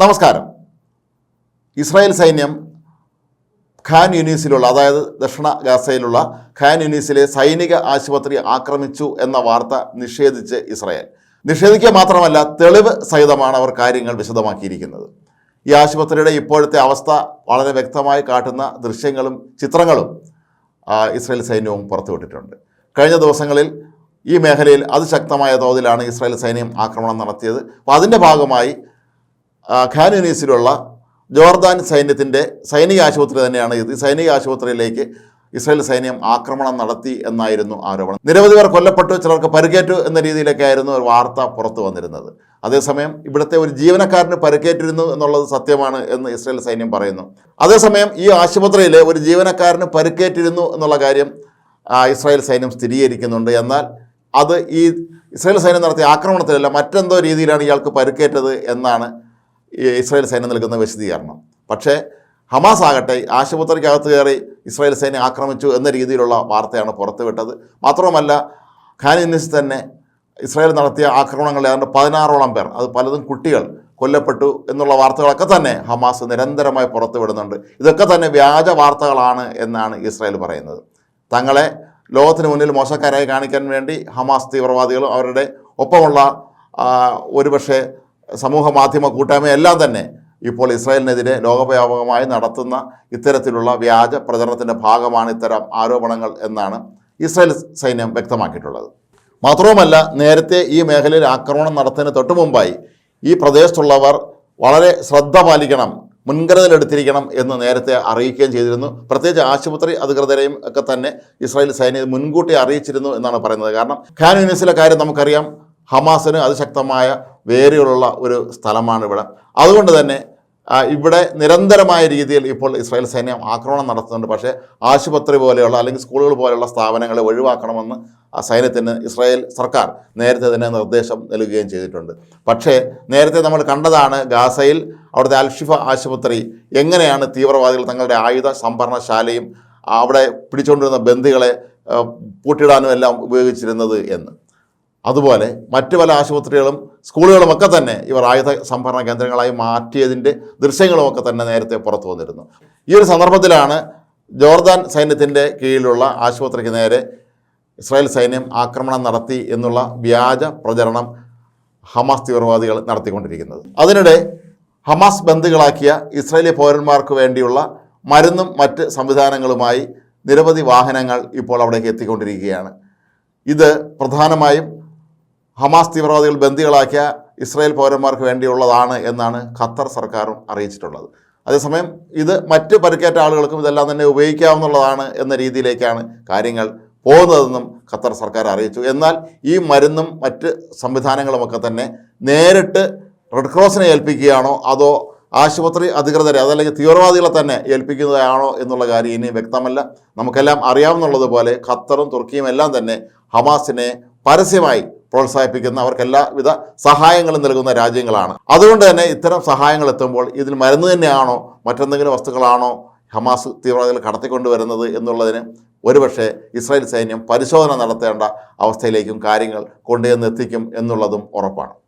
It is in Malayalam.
നമസ്കാരം. ഇസ്രായേൽ സൈന്യം ഖാൻ യൂനീസിലുള്ള അതായത് ദക്ഷിണ ഗാസയിലുള്ള ഖാൻ യൂനീസിലെ സൈനിക ആശുപത്രി ആക്രമിച്ചു എന്ന വാർത്ത നിഷേധിച്ച് ഇസ്രായേൽ. നിഷേധിക്കുക മാത്രമല്ല തെളിവ് സഹിതമാണ് അവർ കാര്യങ്ങൾ വിശദമാക്കിയിരിക്കുന്നത്. ഈ ആശുപത്രിയുടെ ഇപ്പോഴത്തെ അവസ്ഥ വളരെ വ്യക്തമായി കാട്ടുന്ന ദൃശ്യങ്ങളും ചിത്രങ്ങളും ഇസ്രായേൽ സൈന്യവും പുറത്തുവിട്ടിട്ടുണ്ട്. കഴിഞ്ഞ ദിവസങ്ങളിൽ ഈ മേഖലയിൽ അതിശക്തമായ തോതിലാണ് ഇസ്രായേൽ സൈന്യം ആക്രമണം നടത്തിയത്. അപ്പോൾ അതിന്റെ ഭാഗമായി ഖാൻ ജോർദാൻ സൈന്യത്തിന്റെ സൈനിക ആശുപത്രി തന്നെയാണ് ഇത്. സൈനിക ആശുപത്രിയിലേക്ക് ഇസ്രായേൽ സൈന്യം ആക്രമണം നടത്തി എന്നായിരുന്നു ആരോപണം. നിരവധി പേർ കൊല്ലപ്പെട്ടു ചിലർക്ക് പരിക്കേറ്റു എന്ന രീതിയിലൊക്കെ ആയിരുന്നു ഒരു വാർത്ത പുറത്തു വന്നിരുന്നത്. അതേസമയം ഇവിടുത്തെ ഒരു ജീവനക്കാരന് പരിക്കേറ്റിരുന്നു എന്നുള്ളത് സത്യമാണ് എന്ന് ഇസ്രായേൽ സൈന്യം പറയുന്നു. അതേസമയം ഈ ആശുപത്രിയിലെ ഒരു ജീവനക്കാരന് പരിക്കേറ്റിരുന്നു എന്നുള്ള കാര്യം ഇസ്രായേൽ സൈന്യം സ്ഥിരീകരിക്കുന്നുണ്ട്. എന്നാൽ അത് ഈ ഇസ്രായേൽ സൈന്യം നടത്തിയ ആക്രമണത്തിലല്ല മറ്റെന്തോ രീതിയിലാണ് ഇയാൾക്ക് പരിക്കേറ്റത് എന്നാണ് ഇസ്രായേൽ സൈന്യം നൽകുന്ന വിശദീകരണം പക്ഷേ ഹമാസ് ആകട്ടെ ആശുപത്രിക്കകത്ത് കയറി ഇസ്രായേൽ സൈന്യം ആക്രമിച്ചു എന്ന രീതിയിലുള്ള വാർത്തയാണ് പുറത്തുവിട്ടത്. മാത്രമല്ല ഖാൻ തന്നെ ഇസ്രായേൽ നടത്തിയ ആക്രമണങ്ങളിൽ ഏതാണ്ട് പതിനാറോളം പേർ അത് പലതും കുട്ടികൾ കൊല്ലപ്പെട്ടു എന്നുള്ള വാർത്തകളൊക്കെ തന്നെ ഹമാസ് നിരന്തരമായി പുറത്തുവിടുന്നുണ്ട്. ഇതൊക്കെ തന്നെ വ്യാജ വാർത്തകളാണ് എന്നാണ് ഇസ്രായേൽ പറയുന്നത്. തങ്ങളെ ലോകത്തിന് മുന്നിൽ മോശക്കാരായി കാണിക്കാൻ വേണ്ടി ഹമാസ് തീവ്രവാദികളും അവരുടെ ഒപ്പമുള്ള ഒരുപക്ഷെ സമൂഹ മാധ്യമ കൂട്ടായ്മ എല്ലാം തന്നെ ഇപ്പോൾ ഇസ്രായേലിനെതിരെ ലോകവ്യാപകമായി നടത്തുന്ന ഇത്തരത്തിലുള്ള വ്യാജ പ്രചരണത്തിന്റെ ഭാഗമാണ് ഇത്തരം ആരോപണങ്ങൾ എന്നാണ് ഇസ്രായേൽ സൈന്യം വ്യക്തമാക്കിയിട്ടുള്ളത്. മാത്രവുമല്ല നേരത്തെ ഈ മേഖലയിൽ ആക്രമണം നടത്തുന്നതിന് തൊട്ടു മുമ്പായി ഈ പ്രദേശത്തുള്ളവർ വളരെ ശ്രദ്ധ പാലിക്കണം മുൻകരുതലെടുത്തിരിക്കണം എന്ന് നേരത്തെ അറിയിക്കുകയും ചെയ്തിരുന്നു. പ്രത്യേകിച്ച് ആശുപത്രി അധികൃതരെയും ഒക്കെ തന്നെ ഇസ്രായേൽ സൈന്യം മുൻകൂട്ടി അറിയിച്ചിരുന്നു എന്നാണ് പറയുന്നത്. കാരണം ഖാൻ യൂണിസിലെ കാര്യം നമുക്കറിയാം. ഹമാസിന് അതിശക്തമായ വേരുകളുള്ള ഒരു സ്ഥലമാണ് ഇവിടെ. അതുകൊണ്ട് തന്നെ ഇവിടെ നിരന്തരമായ രീതിയിൽ ഇപ്പോൾ ഇസ്രായേൽ സൈന്യം ആക്രമണം നടത്തുന്നുണ്ട്. പക്ഷേ ആശുപത്രി പോലെയുള്ള അല്ലെങ്കിൽ സ്കൂളുകൾ പോലെയുള്ള സ്ഥാപനങ്ങളെ ഒഴിവാക്കണമെന്ന് സൈന്യത്തിന് ഇസ്രായേൽ സർക്കാർ നേരത്തെ തന്നെ നിർദ്ദേശം നൽകുകയും ചെയ്തിട്ടുണ്ട്. പക്ഷേ നേരത്തെ നമ്മൾ കണ്ടതാണ് ഗാസയിൽ അവിടുത്തെ അൽഷിഫ ആശുപത്രി എങ്ങനെയാണ് തീവ്രവാദികൾ തങ്ങളുടെ ആയുധ സംഭരണശാലയും അവിടെ പിടിച്ചുകൊണ്ടിരുന്ന ബന്ധികളെ പൂട്ടിടാനും എല്ലാം ഉപയോഗിച്ചിരുന്നത് എന്ന്. അതുപോലെ മറ്റു പല ആശുപത്രികളും സ്കൂളുകളുമൊക്കെ തന്നെ ഇവർ ആയുധ സംഭരണ കേന്ദ്രങ്ങളായി മാറ്റിയതിന്റെ ദൃശ്യങ്ങളുമൊക്കെ തന്നെ നേരത്തെ പുറത്തു വന്നിരുന്നു. ഈ ഒരു സന്ദർഭത്തിലാണ് ജോർദാൻ സൈന്യത്തിന്റെ കീഴിലുള്ള ആശുപത്രിക്ക് നേരെ ഇസ്രായേൽ സൈന്യം ആക്രമണം നടത്തി എന്നുള്ള വ്യാജ പ്രചരണം ഹമാസ് തീവ്രവാദികൾ നടത്തിക്കൊണ്ടിരിക്കുന്നത്. അതിനിടെ ഹമാസ് ബന്ധുക്കളാക്കിയ ഇസ്രായേലി പൗരന്മാർക്ക് വേണ്ടിയുള്ള മരുന്നും മറ്റ് സംവിധാനങ്ങളുമായി നിരവധി വാഹനങ്ങൾ ഇപ്പോൾ അവിടേക്ക് എത്തിക്കൊണ്ടിരിക്കുകയാണ്. ഇത് പ്രധാനമായും ഹമാസ് തീവ്രവാദികൾ ബന്ദികളാക്കിയ ഇസ്രായേൽ പൗരന്മാർക്ക് വേണ്ടിയുള്ളതാണ് എന്നാണ് ഖത്തർ സർക്കാരും അറിയിച്ചിട്ടുള്ളത്. അതേസമയം ഇത് മറ്റ് പരിക്കേറ്റ ആളുകൾക്കും ഇതെല്ലാം തന്നെ ഉപയോഗിക്കാവുന്നതാണ് എന്ന രീതിയിലേക്കാണ് കാര്യങ്ങൾ പോകുന്നതെന്നും ഖത്തർ സർക്കാർ അറിയിച്ചു. എന്നാൽ ഈ മരുന്നും മറ്റ് സംവിധാനങ്ങളുമൊക്കെ തന്നെ നേരിട്ട് റെഡ് ക്രോസിനെ ഏൽപ്പിക്കുകയാണോ? അതോ ആശുപത്രി അധികൃതരെ അതല്ലെങ്കിൽ തീവ്രവാദികളെ തന്നെ ഏൽപ്പിക്കുന്നതാണോ എന്നുള്ള കാര്യം ഇനി വ്യക്തമല്ല. നമുക്കെല്ലാം അറിയാവുന്നതുപോലെ ഖത്തറും തുർക്കിയും എല്ലാം തന്നെ ഹമാസിനെ പരസ്യമായി പ്രോത്സാഹിപ്പിക്കുന്ന അവർക്ക് എല്ലാവിധ സഹായങ്ങളും നൽകുന്ന രാജ്യങ്ങളാണ്. അതുകൊണ്ട് തന്നെ ഇത്തരം സഹായങ്ങൾ എത്തുമ്പോൾ ഇതിൽ മരുന്ന് തന്നെയാണോ മറ്റെന്തെങ്കിലും വസ്തുക്കളാണോ ഹമാസ് തീവ്രവാദികൾ കടത്തിക്കൊണ്ടുവരുന്നത് എന്നുള്ളതിന് ഒരുപക്ഷെ ഇസ്രായേൽ സൈന്യം പരിശോധന നടത്തേണ്ട അവസ്ഥയിലേക്കും കാര്യങ്ങൾ കൊണ്ടുചെന്ന് എത്തിക്കും എന്നുള്ളതും ഉറപ്പാണ്.